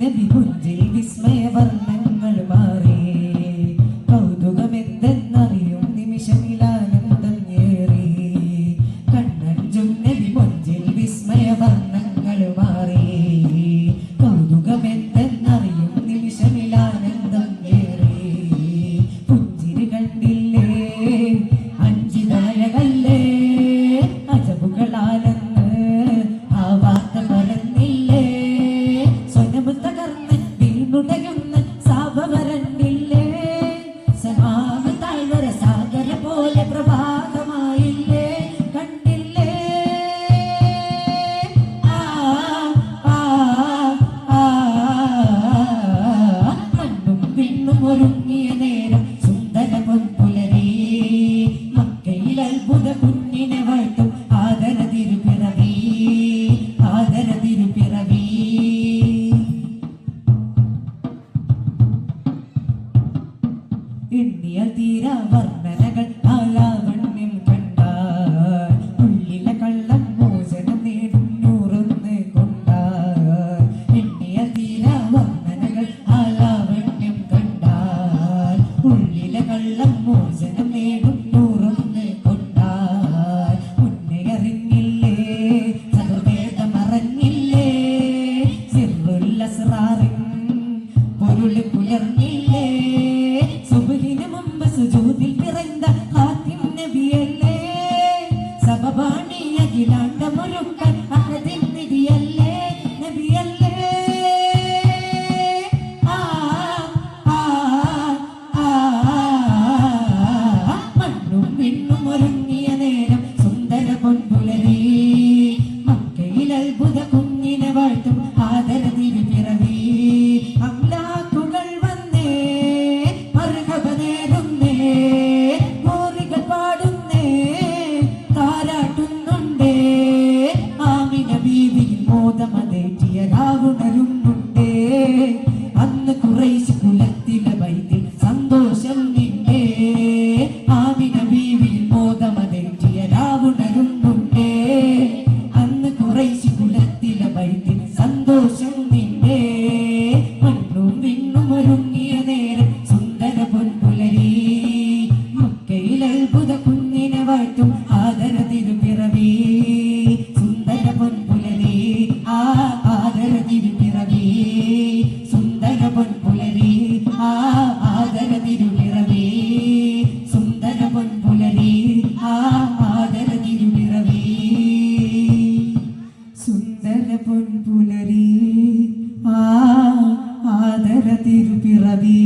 നബി പുഞ്ചിൽ വിസ്മയവർണ ഒരുങ്ങിയ കള്ളം മോചനം നേടും തുറന്ന് കൊണ്ടാൽ. ഉന്നയറിഞ്ഞില്ലേ സകൃതേതം അറിഞ്ഞില്ലേ സിറുല്ല സിറാറിൻ പൊരുളി പുലർന്നില്ലേ. സുബുഹിന് മുമ്പ് സുജൂതിൽ പിറന്ന ഹാത്തിൻ നബിയല്ലേ. സഭപാണി வாழ்த்தும் ஆதரதிரி பிறவே വാഴ്ത്തും ആദര തിരുപിറവി സുന്ദര പൊൻപുലരി ആ ആദര തിരുപിറവി സുന്ദര പൊൻപുലരി ആ ആദര തിരുപിറവി സുന്ദര പൊൻപുലരി ആ ആദര തിരുപിറവി സുന്ദര പൊൻപുലരി ആ ആദര തിരുപിറവി